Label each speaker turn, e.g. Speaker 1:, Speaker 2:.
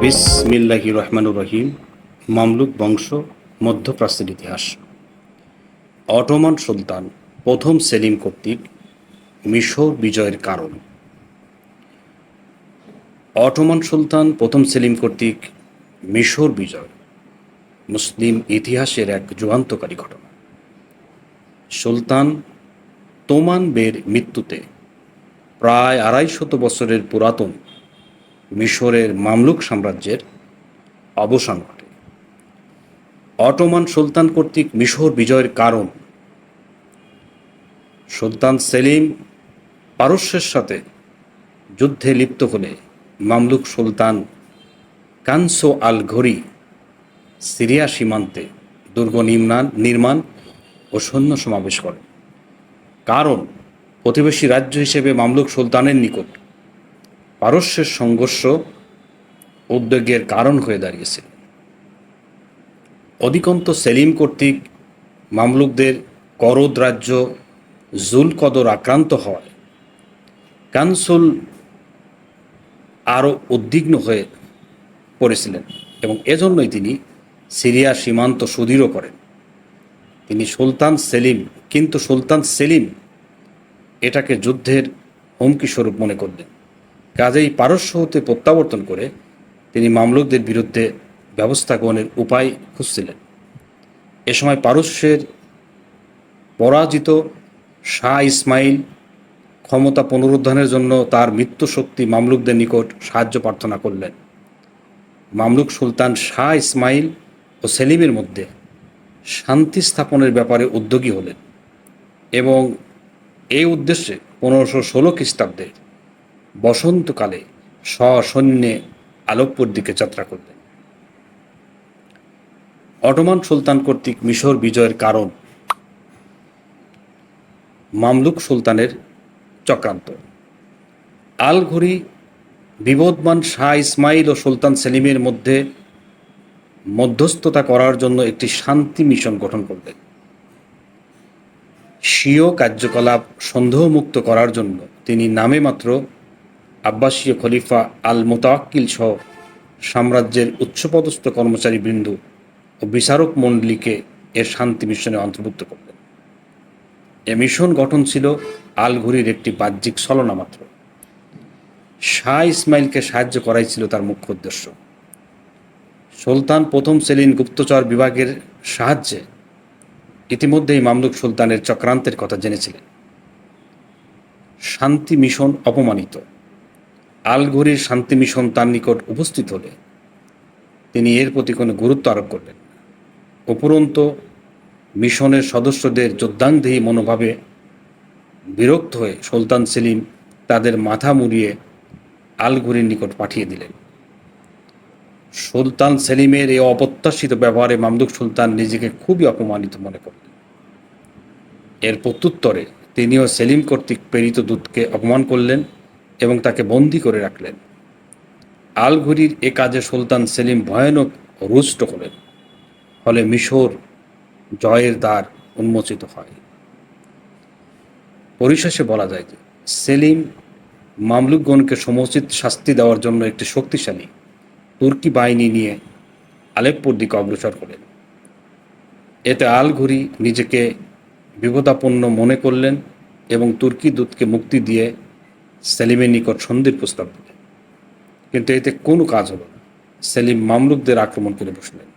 Speaker 1: বিসমিল্লাহি রহমানুর রহিম মামলুক বংশ, মধ্যপ্রাচ্যের ইতিহাস। অটোমান সুলতান প্রথম সেলিম কর্তৃক মিশর বিজয়ের কারণ। অটোমান সুলতান প্রথম সেলিম কর্তৃক মিশর বিজয় মুসলিম ইতিহাসের এক যুগান্তকারী ঘটনা। সুলতান তোমান বের মৃত্যুতে প্রায় আড়াই শত বছরের পুরাতন মিশরের মামলুক সাম্রাজ্যের অবসান ঘটে। অটোমান সুলতান কর্তৃক মিশর বিজয়ের কারণ সুলতান সেলিম পারস্যের সাথে যুদ্ধে লিপ্ত হলে মামলুক সুলতান কানসো আল ঘড়ি সিরিয়া সীমান্তে দুর্গ নির্মাণ নির্মাণ ও সৈন্য সমাবেশ করে। কারণ প্রতিবেশী রাজ্য হিসেবে মামলুক সুলতানের নিকট পারস্যের সংঘর্ষ উদ্বেগের কারণ হয়ে দাঁড়িয়েছে। অধিকন্ত সেলিম কর্তৃক মামলুকদের করদ রাজ্য জুল কদর আক্রান্ত হওয়ায় কানসুল আরও উদ্বিগ্ন হয়ে পড়েছিলেন এবং এজন্যই তিনি সিরিয়া সীমান্ত সুদৃঢ় করেন। তিনি সুলতান সেলিম, কিন্তু সুলতান সেলিম এটাকে যুদ্ধের হুমকি স্বরূপ মনে করলেন কাজেই পারস্য হতে প্রত্যাবর্তন করে তিনি মামলুকদের বিরুদ্ধে ব্যবস্থা গ্রহণের উপায় খুঁজছিলেন। এ সময় পারস্যের পরাজিত শাহ ইসমাইল ক্ষমতা পুনরুদ্ধারের জন্য তার মৃত্যু শক্তি মামলুকদের নিকট সাহায্য প্রার্থনা করলেন। মামলুক সুলতান শাহ ইসমাইল ও সেলিমের মধ্যে শান্তি স্থাপনের ব্যাপারে উদ্যোগী হলেন এবং এই উদ্দেশ্যে পনেরোশো ষোলো খ্রিস্টাব্দে বসন্তকালে সসৈন্যে আলোকপুর দিকে যাত্রা করলেন অটোমান সুলতান কর্তৃক মিশর বিজয়ের কারণ মামলুক সুলতানের চক্রান্ত। আল ঘুরি বিবোধমান শাহ ইসমাইল ও সুলতান সেলিমের মধ্যে মধ্যস্থতা করার জন্য একটি শান্তি মিশন গঠন করলেন। স্বীয় কার্যকলাপ সন্দেহমুক্ত করার জন্য তিনি নামে মাত্র আব্বাসীয় খলিফা আল মোতাক্কিল সহ সাম্রাজ্যের উচ্চপদস্থ কর্মচারী বৃন্দ ও বিচারক মণ্ডলীকে এর শান্তি মিশনে অন্তর্ভুক্ত করলেন। এ মিশন গঠন ছিল আল ঘুরির একটি বাহ্যিক ছলনা মাত্র। শাহ ইসমাইলকে সাহায্য করাই ছিল তার মুখ্য উদ্দেশ্য। সুলতান প্রথম সেলিন গুপ্তচর বিভাগের সাহায্যে ইতিমধ্যেই মামলুক সুলতানের চক্রান্তের কথা জেনেছিলেন। শান্তি মিশন অপমানিত। আলঘুরির শান্তি মিশন তার নিকট উপস্থিত হলে তিনি এর প্রতি কোনো গুরুত্ব আরোপ করলেন উপরন্ত মিশনের সদস্যদের যোদ্ধাঙ্গদেহী মনোভাবে বিরক্ত হয়ে সুলতান সেলিম তাদের মাথা মুড়িয়ে আলঘুরির নিকট পাঠিয়ে দিলেন। সুলতান সেলিমের এই অপ্রত্যাশিত ব্যবহারে মামদুক সুলতান নিজেকে খুবই অপমানিত মনে করলেন। এর প্রত্যুত্তরে তিনিও সেলিম কর্তৃক প্রেরিত দূতকে অপমান করলেন এবং তাকে বন্দি করে রাখলেন। আলঘুরির এ কাজে সুলতান সেলিম ভয়ানক রুষ্ট হলেন। ফলে মিশর জয়ের দ্বার উন্মোচিত হয়। পরিশেষে বলা যায় যে সেলিম মামলুকগণকে সমুচিত শাস্তি দেওয়ার জন্য একটি শক্তিশালী তুর্কি বাহিনী নিয়ে আলেপ্পোর দিকে অগ্রসর করেন এতে আল ঘুরি নিজেকে বিপদাপন্ন মনে করলেন এবং তুর্কি দূতকে মুক্তি দিয়ে সেলিমের নিকট সন্ধির প্রস্তাব দিলেন কিন্তু এতে কোনো কাজ হলো না। সেলিম মামলুকদের আক্রমণ করে বসলেন।